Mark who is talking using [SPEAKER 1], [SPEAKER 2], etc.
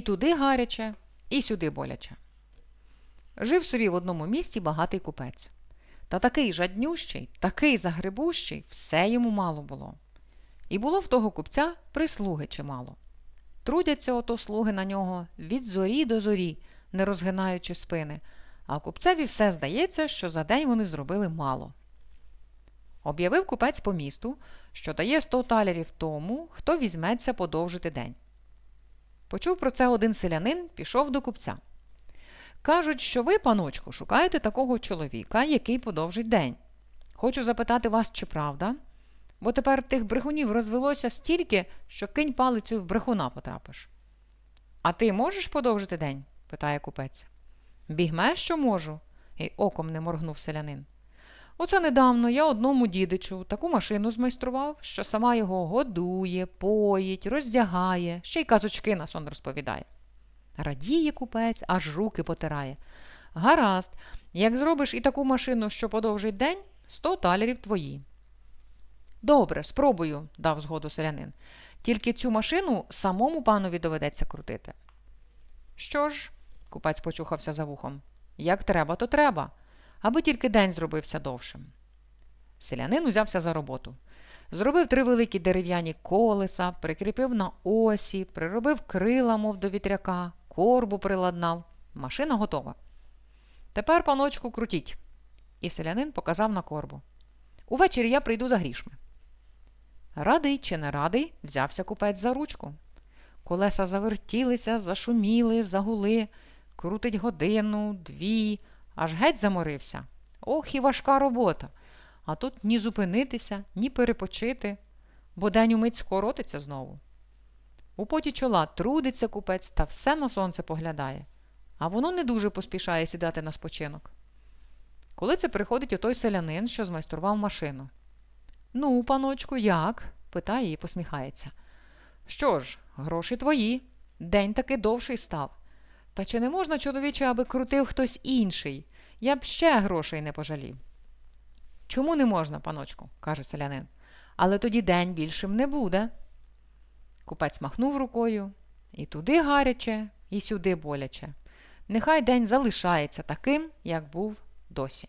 [SPEAKER 1] туди гаряче, і сюди боляче. Жив собі в одному місті багатий купець. Та такий жаднющий, такий загребущий, все йому мало було. І було в того купця прислуги чимало. Трудяться ото слуги на нього від зорі до зорі, не розгинаючи спини, а купцеві все здається, що за день вони зробили мало. Об'явив купець по місту, що дає 100 талерів тому, хто візьметься подовжити день. Почув про це один селянин, пішов до купця. Кажуть, що ви, паночку, шукаєте такого чоловіка, який подовжить день. Хочу запитати вас, чи правда? Бо тепер тих брехунів розвелося стільки, що кинь палицю в брехуна потрапиш. А ти можеш подовжити день? питає купець. Бігме, що можу, і оком не моргнув селянин. Оце недавно я одному дідичу таку машину змайстрував, що сама його годує, поїть, роздягає, ще й казочки на сон розповідає. Радіє купець, аж руки потирає. Гаразд, як зробиш і таку машину, що подовжить день, сто талерів твої. Добре, спробую, дав згоду селянин. Тільки цю машину самому панові доведеться крутити. Що ж, купець почухався за вухом. Як треба, то треба, аби тільки день зробився довшим. Селянин узявся за роботу. Зробив три великі дерев'яні колеса, прикріпив на осі, приробив крила, мов до вітряка, корбу приладнав. Машина готова. Тепер, паночку, крутіть. І селянин показав на корбу. Увечері я прийду за грішми. Радий чи не радий, взявся купець за ручку. Колеса завертілися, зашуміли, загули, крутить годину, дві, аж геть заморився. Ох, і важка робота. А тут ні зупинитися, ні перепочити, бо день умить скоротиться знову. У поті чола трудиться купець та все на сонце поглядає, а воно не дуже поспішає сідати на спочинок. Коли це приходить отой селянин, що змайстрував машину. Ну, паночку, як? питає і посміхається. Що ж, гроші твої, день таки довший став. Та чи не можна, чоловіче, аби крутив хтось інший? Я б ще грошей не пожалів. Чому не можна, паночку? каже селянин. Але тоді день більшим не буде. Купець махнув рукою і туди гаряче, і сюди боляче. Нехай день залишається таким, як був досі.